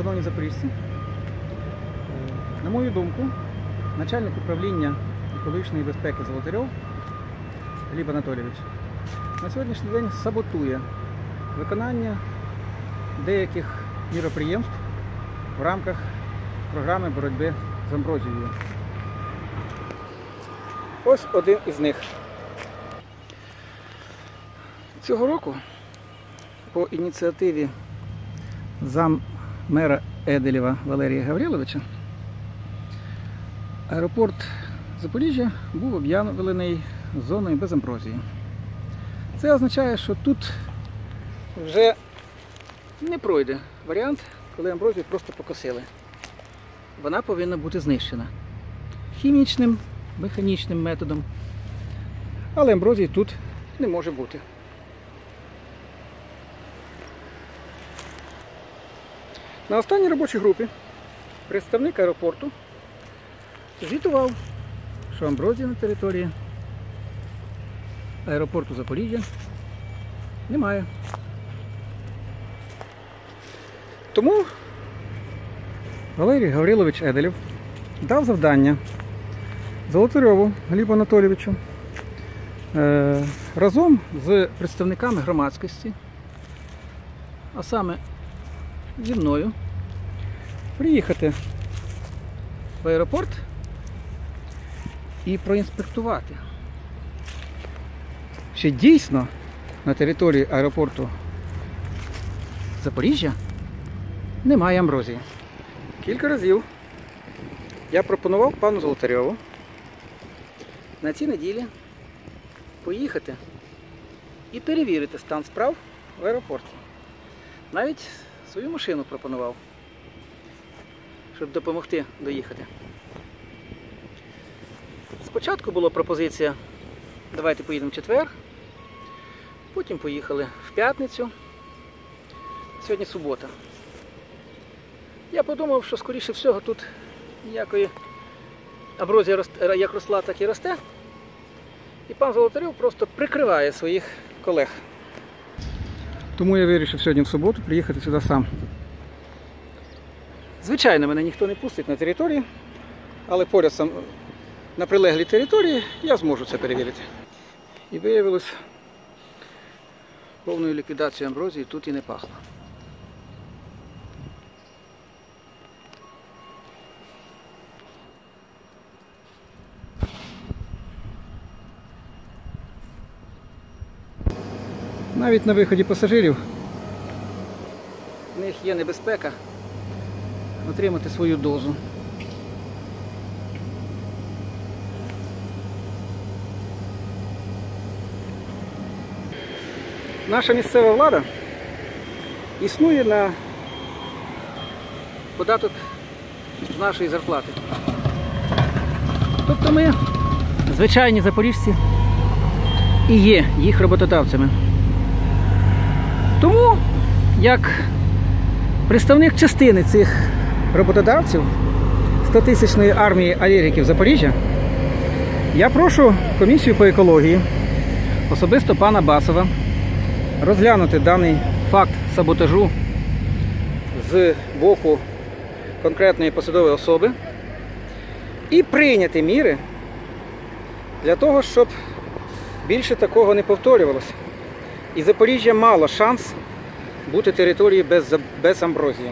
шановні запоріжці, на мою думку, начальник управління екологічної безпеки Золотарьов Гліб Анатолійович на сьогоднішній день саботує виконання деяких міроприємств в рамках програми боротьби з амброзією. Ось один із них. Цього року по ініціативі зам мера Еделєва Валерія Гавриловича аеропорт Запоріжжя був об'явлений зоною без амброзії. Це означає, що тут вже не пройде варіант, коли амброзію просто покосили. Вона повинна бути знищена хімічним, механічним методом. Але амброзії тут не може бути. На останній робочій групі представник аеропорту звітував, що амброзії на території аеропорту Запоріжжя немає. Тому Валерій Гаврилович Еделів дав завдання Золотарьову Глібу Анатолійовичу е, разом з представниками громадськості, а саме зі мною, приїхати в аеропорт і проінспектувати, чи дійсно на території аеропорту Запоріжжя немає амброзії. Кілька разів я пропонував пану Золотарьову на цій неділі поїхати і перевірити стан справ в аеропорті. Навіть свою машину пропонував, щоб допомогти доїхати. Спочатку була пропозиція давайте поїдемо в четвер, потім поїхали в п'ятницю. Сьогодні субота. Я подумав, що скоріше всього тут ніякої аброзія як росла, так і росте. І пан Золотарьов просто прикриває своїх колег. Тому я вирішив сьогодні в суботу приїхати сюди сам. Звичайно, мене ніхто не пустить на території, але поряд сам на прилеглій території я зможу це перевірити. І виявилось, повною ліквідацією амброзії тут і не пахло. Навіть на виході пасажирів в них є небезпека отримати свою дозу. Наша місцева влада існує на податок нашої зарплати. Тобто ми, звичайні запоріжці, і є їх роботодавцями. Тому, як представник частини цих роботодавців 100-тисячної армії алергіків Запоріжжя, я прошу комісію по екології, особисто пана Басова, розглянути даний факт саботажу з боку конкретної посадової особи і прийняти міри для того, щоб більше такого не повторювалося. І Запоріжжя мало шанс бути територією без, без амброзії.